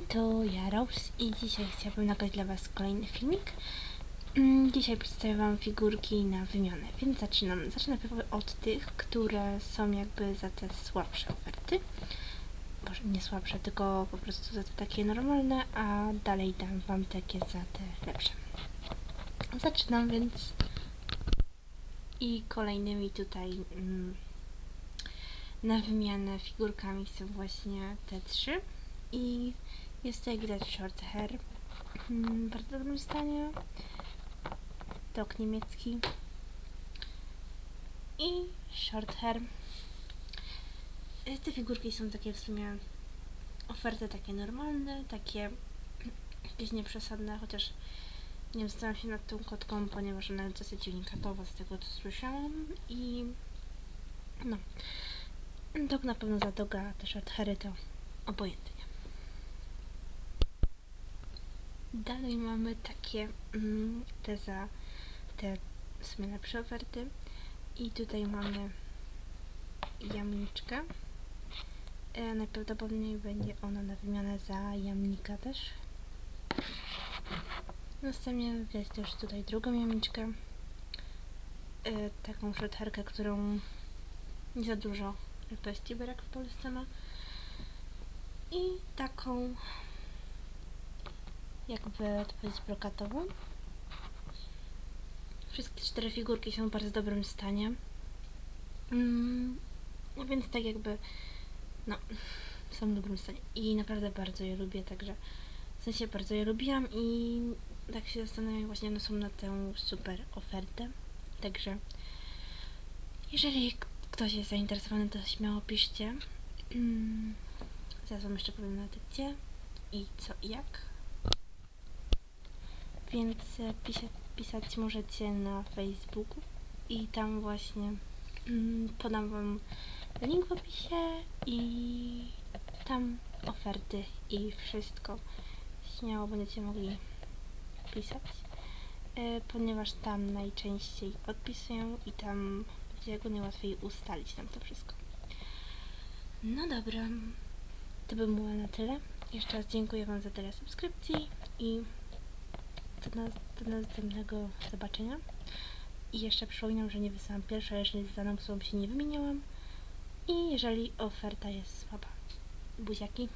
to ja Rose i dzisiaj chciałabym nagrać dla Was kolejny filmik. Mm, Dzisiaj przedstawię Wam figurki na wymianę, więc zaczynam. Zacznę od tych, które są jakby za te słabsze oferty. Może nie słabsze, tylko po prostu za te takie normalne, a dalej dam Wam takie za te lepsze. Zaczynam więc. I kolejnymi tutaj mm, na wymianę figurkami są właśnie te trzy. I jest to jak widać short hair. W bardzo dobrym stanie. Tok niemiecki. I short hair. Y, Te figurki są takie w sumie oferty takie normalne, takie jakieś nieprzesadne, chociaż nie zastanawiam się nad tą kotką, ponieważ ona jest dosyć unikatowa z tego co słyszałam i no. Dog na pewno za doga, te short hairy to obojętnie. Dalej mamy takie mm, te za te w sumie lepsze oferty i tutaj mamy jamniczkę. E, najprawdopodobniej będzie ona na wymianę za jamnika też. Następnie widać też tutaj drugą jamniczkę. E, taką szotherkę, którą nie za dużo pestiberek w Polsce ma. I taką jakby to powiedzieć brokatową. Wszystkie cztery figurki są w bardzo dobrym stanie. Mm, no więc tak jakby no są w dobrym stanie i naprawdę bardzo je lubię, także w sensie bardzo je lubiłam i tak się zastanawiam właśnie one są na tę super ofertę. Także jeżeli ktoś jest zainteresowany, to śmiało piszcie. Mm, Zaraz wam jeszcze powiem nawet gdzie i co i jak. Więc pisa- pisać możecie na Facebooku i tam właśnie mm, podam wam link w opisie i tam oferty i wszystko. Śmiało będziecie mogli pisać, e, ponieważ tam najczęściej odpisują i tam będzie jak najłatwiej ustalić tam to wszystko. No dobra, to by było na tyle. Jeszcze raz dziękuję Wam za tyle subskrypcji i do, nas, do następnego zobaczenia. I jeszcze przypominam, że nie wysyłam pierwsza, jeżeli z daną osobą się nie wymieniałam. I jeżeli oferta jest słaba. Buziaki.